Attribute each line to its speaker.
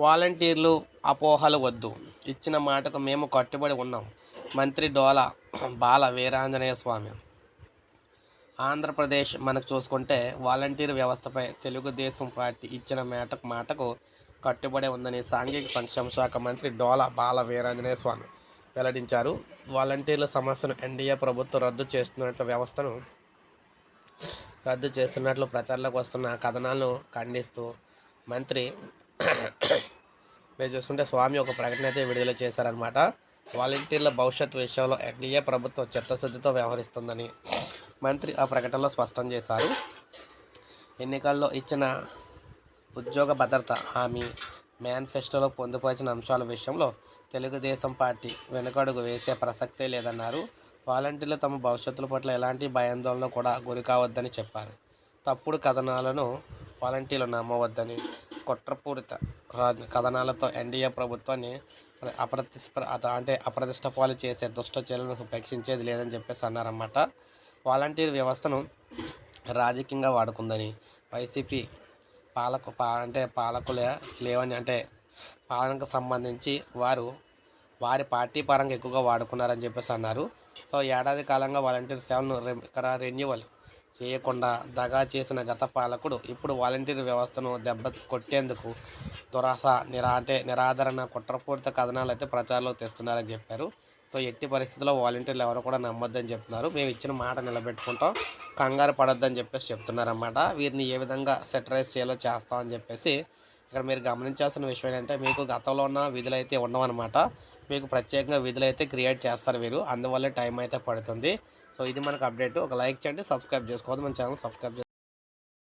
Speaker 1: వాలంటీర్లు అపోహలు వద్దు. ఇచ్చిన మాటకు మేము కట్టుబడి ఉన్నాం. మంత్రి డోల బాల వీరాంజనేయ స్వామి. ఆంధ్రప్రదేశ్ మనకు చూసుకుంటే వాలంటీర్ వ్యవస్థపై తెలుగుదేశం పార్టీ ఇచ్చిన మేటకు మాటకు కట్టుబడి ఉందని సాంఘిక సంక్షేమ శాఖ మంత్రి డోల బాల వీరాంజనేయ స్వామి వెల్లడించారు. వాలంటీర్ల సమస్యను ఎన్డీఏ ప్రభుత్వం రద్దు చేస్తున్నట్లు వ్యవస్థను రద్దు చేస్తున్నట్లు ప్రచారంలోకి వస్తున్న కథనాలను ఖండిస్తూ మంత్రి మీరు చూసుకుంటే స్వామి ఒక ప్రకటన అయితే విడుదల చేశారనమాట వాలంటీర్ల భవిష్యత్ విషయంలో ఎన్డీఏ ప్రభుత్వం చిత్తశుద్ధితో వ్యవహరిస్తుందని మంత్రి ఆ ప్రకటనలో స్పష్టం చేశారు. ఎన్నికల్లో ఇచ్చిన ఉద్యోగ భద్రత హామీ మేనిఫెస్టోలో పొందుపరిచిన అంశాల విషయంలో తెలుగుదేశం పార్టీ వెనుకడుగు వేసే ప్రసక్తే లేదన్నారు. వాలంటీర్లు తమ భవిష్యత్తుల పట్ల ఎలాంటి భయాందోళన కూడా గురి కావద్దని చెప్పారు. తప్పుడు కథనాలను వాలంటీర్లు నమ్మవద్దని కుట్రపూరిత రా కథనాలతో ఎన్డీఏ ప్రభుత్వాన్ని అప్రతిష్ట అంటే అప్రతిష్ట పాలు చేసే దుష్ట చర్యలను ఉపేక్షించేది లేదని చెప్పేసి అన్నారన్నమాట. వాలంటీర్ వ్యవస్థను రాజకీయంగా వాడుకుందని వైసీపీ పాలకు పా అంటే పాలకులే లేవని అంటే పాలనకు సంబంధించి వారు వారి పార్టీ పరంగా ఎక్కువగా వాడుకున్నారని చెప్పేసి అన్నారు. సో ఏడాది కాలంగా వాలంటీర్ సేవలను ఇక్కడ రెన్యువల్ చేయకుండా దగా చేసిన గత పాలకుడు ఇప్పుడు వాలంటీర్ వ్యవస్థను దెబ్బ కొట్టేందుకు దురాస నిరా అంటే నిరాదరణ కుట్రపూరిత కథనాలు అయితే ప్రచారంలో తెస్తున్నారని చెప్పారు. సో ఎట్టి పరిస్థితుల్లో వాలంటీర్లు ఎవరు కూడా నమ్మొద్దని చెప్తున్నారు. మేము ఇచ్చిన మాట నిలబెట్టుకుంటాం. కంగారు పడొద్దని చెప్పేసి చెప్తున్నారన్నమాట. వీరిని ఏ విధంగా సెటరైజ్ చేయాలో చేస్తామని చెప్పేసి ఇక్కడ మీరు గమనించాల్సిన విషయం ఏంటంటే మీకు గతంలో ఉన్న విధులు అయితే ఉండవన్నమాట. మీకు ప్రత్యేకంగా విధులు అయితే క్రియేట్ చేస్తారు వీరు అందువల్ల టైం అయితే పడుతుంది. సో ఇది మనకు అప్డేట్ ఒక లైక్ చేయండి సబ్స్క్రైబ్ చేసుకోవద్దు. మన ఛానల్ సబ్స్క్రైబ్